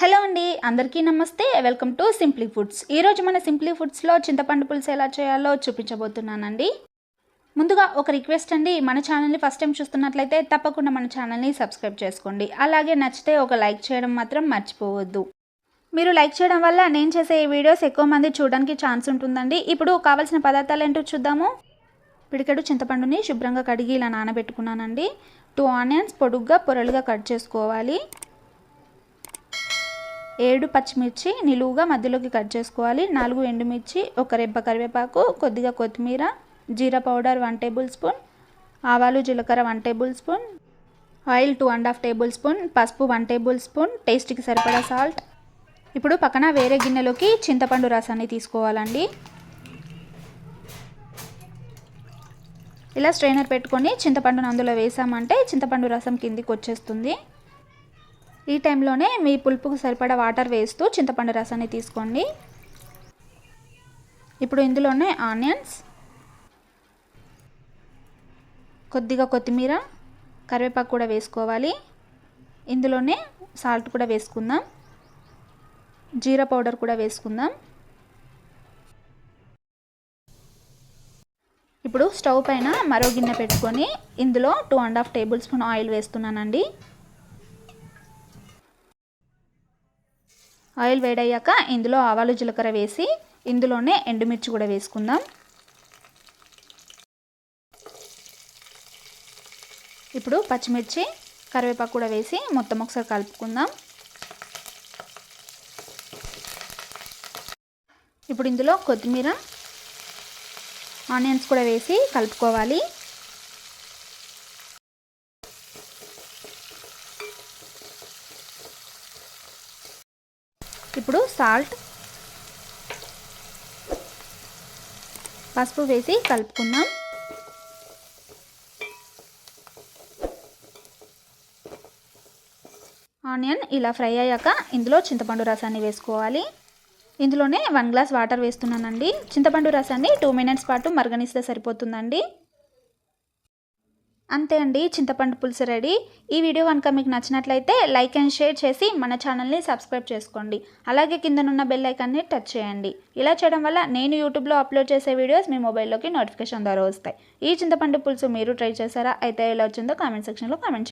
Hello అండి అందరికీ నమస్తే. Welcome to simply foods. ఈరోజు మన సింప్లీ ఫుడ్స్లో చింతపండు పులుసు ఎలా చేయాలో చూపించబోతున్నానండి. ముందుగా ఒక రిక్వెస్ట్ అండి మన ఛానల్ని ఫస్ట్ టైం చూస్తున్నట్లయితే తప్పకుండా మన ఛానల్ని సబ్స్క్రైబ్ చేసుకోండి. అలాగే నచ్చితే ఒక లైక్ చేయడం మాత్రం మర్చిపోవద్దు. మీరు లైక్ చేయడం వల్ల నేను చేసే ఈ వీడియోస్ ఎక్కువ మంది చూడడానికి ఛాన్స్ ఉంటుందండి. ఇప్పుడు కావాల్సిన పదార్థాలు ఏంటో చూద్దాము. పిడికెడు చింతపండుని శుభ్రంగా కడిగి ఇలా నానబెట్టుకున్నానండి. టూ ఆనియన్స్ పొడుగ్గా పొరలుగా కట్ చేసుకోవాలి. ఏడు పచ్చిమిర్చి నిలువుగా మధ్యలోకి కట్ చేసుకోవాలి. నాలుగు ఎండుమిర్చి ఒక రెబ్బ కరివేపాకు కొద్దిగా కొత్తిమీర జీరా పౌడర్ వన్ టేబుల్ స్పూన్ ఆవాలు జీలకర్ర one tablespoon oil two and half tablespoon పసుపు వన్ టేబుల్ స్పూన్ టేస్ట్కి సరిపడా సాల్ట్. ఇప్పుడు పక్కన వేరే గిన్నెలోకి చింతపండు రసాన్ని తీసుకోవాలండి. ఇలా స్ట్రైనర్ పెట్టుకొని చింతపండును అందులో వేసామంటే చింతపండు రసం కిందికి వచ్చేస్తుంది. ఈ టైంలోనే మీ పులుపుకు సరిపడా వాటర్ వేస్తూ చింతపండు రసాన్ని తీసుకోండి. ఇప్పుడు ఇందులోనే ఆనియన్స్ కొద్దిగా కొత్తిమీర కరివేపాకు కూడా వేసుకోవాలి. ఇందులోనే సాల్ట్ కూడా వేసుకుందాం. జీరా పౌడర్ కూడా వేసుకుందాం. ఇప్పుడు స్టవ్ పైన మరో గిన్నె పెట్టుకొని ఇందులో two and half tablespoon oil వేస్తున్నానండి. ఆయిల్ వేడయ్యాక ఇందులో ఆవాలు జీలకర్ర వేసి ఇందులోనే ఎండుమిర్చి కూడా వేసుకుందాం. ఇప్పుడు పచ్చిమిర్చి కరివేపాకు కూడా వేసి మొత్తం ఒకసారి కలుపుకుందాం. ఇప్పుడు ఇందులో కొత్తిమీర ఆనియన్స్ కూడా వేసి కలుపుకోవాలి. ఇప్పుడు సాల్ట్ పసుపు వేసి కలుపుకుందాం. ఆనియన్ ఇలా ఫ్రై అయ్యాక ఇందులో చింతపండు రసాన్ని వేసుకోవాలి. ఇందులోనే వన్ గ్లాస్ వాటర్ వేస్తున్నానండి. చింతపండు రసాన్ని టూ మినిట్స్ పాటు మరగనిస్తే సరిపోతుందండి. అంతే అండి చింతపండు పులుసు రెడీ. ఈ వీడియో కనుక మీకు నచ్చినట్లయితే లైక్ అండ్ షేర్ చేసి మన ఛానల్ని సబ్స్క్రైబ్ చేసుకోండి. అలాగే కిందనున్న బెల్ ఐకాన్ని టచ్ చేయండి. ఇలా చేయడం వల్ల నేను యూట్యూబ్లో అప్లోడ్ చేసే వీడియోస్ మీ మొబైల్లోకి నోటిఫికేషన్ ద్వారా వస్తాయి. ఈ చింతపండు పులుసు మీరు ట్రై చేశారా? అయితే ఎలా వచ్చిందో కామెంట్ సెక్షన్లో కామెంట్